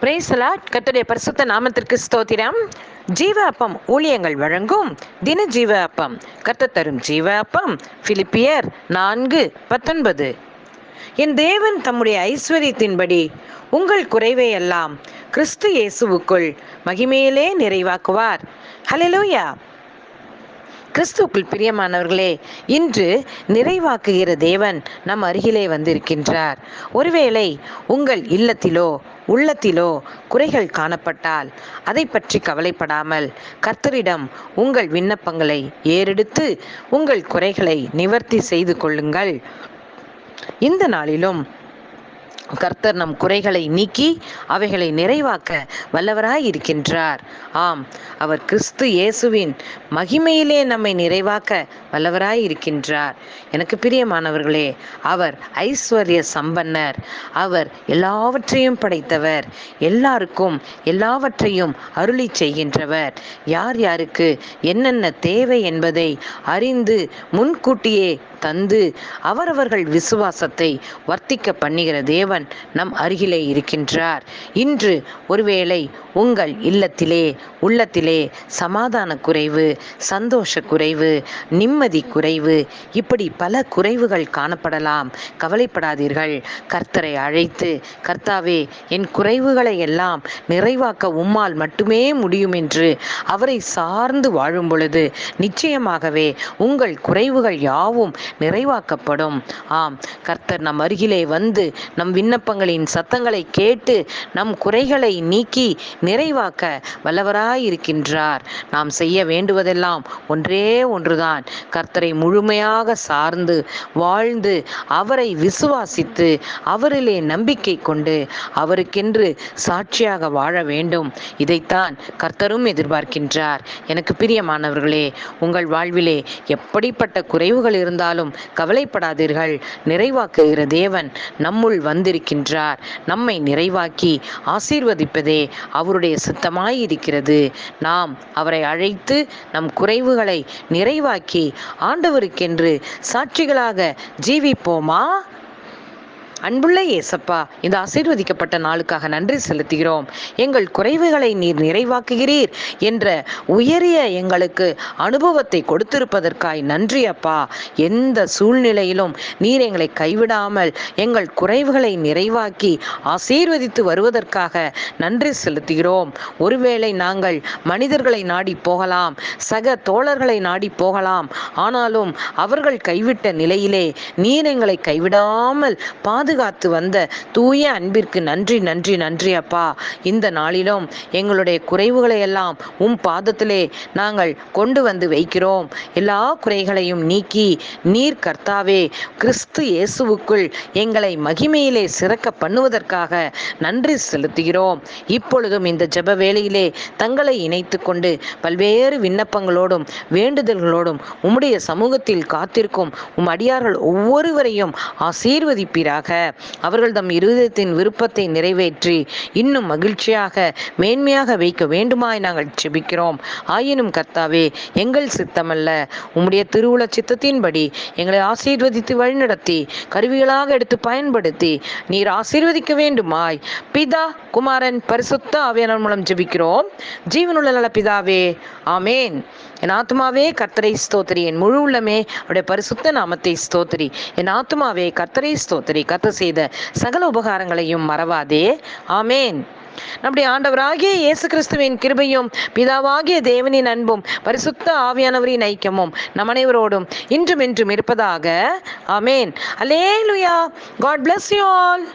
பிரேசலா கத்துடைய பரிசுத்த நாமத்திற்கு ஸ்தோத்திரம். ஜீவ அப்பம் ஊழியங்கள் வழங்கும் தின ஜீவ அப்பம் கத்த தரும் ஜீவ அப்பம் பிலிப்பியர் நான்கு பத்தொன்பது. என் தேவன் தம்முடைய ஐஸ்வர்யத்தின்படி உங்கள் குறைவை எல்லாம் கிறிஸ்து இயேசுவுக்குள் மகிமையிலே நிறைவாக்குவார். ஹalleluya கிறிஸ்துக்குள் பிரியமானவர்களே இன்று நிறைவாக்குகிற தேவன் நம் அருகிலே வந்திருக்கின்றார். ஒருவேளை உங்கள் இல்லத்திலோ உள்ளத்திலோ குறைகள் காணப்பட்டால் அதை பற்றி கவலைப்படாமல் கர்த்தரிடம் உங்கள் விண்ணப்பங்களை ஏறெடுத்து உங்கள் குறைகளை நிவர்த்தி செய்து கொள்ளுங்கள். இந்த நாளிலும் கர்த்தர் நம் குறைகளை நீக்கி அவைகளை நிறைவாக்க வல்லவராய் இருக்கின்றார். ஆம் அவர் கிறிஸ்து இயேசுவின் மகிமையிலே நம்மை நிறைவாக்க வல்லவராய் இருக்கின்றார். எனக்கு பிரியமானவர்களே அவர் ஐஸ்வர்ய சம்பன்னர். அவர் எல்லாவற்றையும் படைத்தவர். எல்லாருக்கும் எல்லாவற்றையும் அருளி செய்கின்றவர். யார் யாருக்கு என்னென்ன தேவை என்பதை அறிந்து முன்கூட்டியே தந்து அவரவர்கள் விசுவாசத்தை வர்த்திக்க பண்ணுகிற தேவன் நம் அருகிலே இருக்கின்றார். இன்று ஒருவேளை உங்கள் இல்லத்திலே உள்ளத்திலே சமாதான குறைவு சந்தோஷ குறைவு நிம்மதி குறைவு இப்படி பல குறைவுகள் காணப்படலாம். கவலைப்படாதீர்கள். கர்த்தரை அழைத்து கர்த்தாவே என் குறைவுகளை எல்லாம் நிறைவாக்க உம்மால் மட்டுமே முடியும் என்று அவரை சார்ந்து வாழும் பொழுது நிச்சயமாகவே உங்கள் குறைவுகள் யாவும் நிறைவாக்கப்படும். ஆம் கர்த்தர் நம் அருகிலே வந்து நம் விண்ணப்பங்களின் சத்தங்களை கேட்டு நம் குறைகளை நீக்கி நிறைவாக்க வல்லவராயிருக்கின்றார் நாம் செய்ய வேண்டுவதெல்லாம் ஒன்றே ஒன்றுதான். கர்த்தரை முழுமையாக சார்ந்து வாழ்ந்து அவரை விசுவாசித்து அவரிலே நம்பிக்கை கொண்டு அவருக்கென்று சாட்சியாக வாழ வேண்டும். இதைத்தான் கர்த்தரும் எதிர்பார்க்கின்றார். எனக்கு பிரியமானவர்களே உங்கள் வாழ்விலே எப்படிப்பட்ட குறைவுகள் இருந்தாலும் கவலைப்படாதீர்கள். நிறைவாக்குகிற தேவன் நம்முள் வந்திருக்கின்றார். நம்மை நிறைவாக்கி ஆசீர்வதிப்பதே அவருடைய சித்தமாயிருக்கிறது. நாம் அவரை அழைத்து நம் குறைவுகளை நிறைவாக்கி ஆண்டவருக்கென்று சாட்சிகளாக ஜீவிப்போமா? அன்புள்ள ஏசப்பா இந்த ஆசீர்வதிக்கப்பட்ட நாளுக்காக நன்றி செலுத்துகிறோம். எங்கள் குறைவுகளை நீர் நிறைவாக்குகிறீர் என்ற உயரிய எங்களுக்கு அனுபவத்தை கொடுத்திருப்பதற்காய் நன்றி அப்பா. எந்த சூழ்நிலையிலும் நீர் எங்களை கைவிடாமல் எங்கள் குறைவுகளை நிறைவாக்கி ஆசீர்வதித்து வருவதற்காக நன்றி செலுத்துகிறோம். ஒருவேளை நாங்கள் மனிதர்களை நாடி போகலாம் சக தோழர்களை நாடி போகலாம் ஆனாலும் அவர்கள் கைவிட்ட நிலையிலே நீர் எங்களை கைவிடாமல் பாது பாதுகாத்து வந்த தூய அன்பிற்கு நன்றி நன்றி நன்றி அப்பா. இந்த நாளிலும் எங்களுடைய குறைவுகளை எல்லாம் உம் பாதத்திலே நாங்கள் கொண்டு வந்து வைக்கிறோம். எல்லா குறைகளையும் நீக்கி நீர் கர்த்தாவே கிறிஸ்து இயேசுவுக்குள் எங்களை மகிமையிலே சிறக்க பண்ணுவதற்காக நன்றி செலுத்துகிறோம். இப்பொழுதும் இந்த ஜப வேளையிலே தங்களை இணைத்து கொண்டு பல்வேறு விண்ணப்பங்களோடும் வேண்டுதல்களோடும் உம்முடைய சமூகத்தில் காத்திருக்கும் உம் அடியார்கள் ஒவ்வொருவரையும் ஆசீர்வதிப்பீராக. அவர்கள் தம் இருதயத்தின் விருப்பத்தை நிறைவேற்றி இன்னும் மகிழ்ச்சியாக மேன்மையாக வைக்க வேண்டுமாய் நாங்கள் செபிக்கிறோம் ஆயினும் கர்த்தாவே எங்கள் சித்தமல்ல. உம்முடைய திருவுள சித்தத்தின்படி எங்களை ஆசீர்வதித்து வழிநடத்தி கருவிகளாக எடுத்து பயன்படுத்தி நீர் ஆசீர்வதிக்க வேண்டுமாய். பிதா குமாரன் பரிசுத்த ஆவியானவர் மூலம் ஜெபிக்கிறோம். ஜீவனுள்ள நல பிதாவே ஆமேன். என் ஆத்மாவே கர்த்தரை ஸ்தோத்திரி. என் முழு உள்ளமே அவருடைய பரிசுத்த நாமத்தை ஸ்தோத்திரி. என் ஆத்மாவே கர்த்தரை ஸ்தோத்திரி. கத்த செய்த சகல உபகாரங்களையும் மறவாதே. ஆமேன். நம்முடைய ஆண்டவராகிய இயேசு கிறிஸ்துவின் கிருபையும் பிதாவாகிய தேவனின் அன்பும் பரிசுத்த ஆவியானவரின் ஐக்கியமும் நம் அனைவரோடும் இன்றும் இன்றும் இருப்பதாக. ஆமேன். அலேலுயா காட் பிளஸ் யூ ஆல்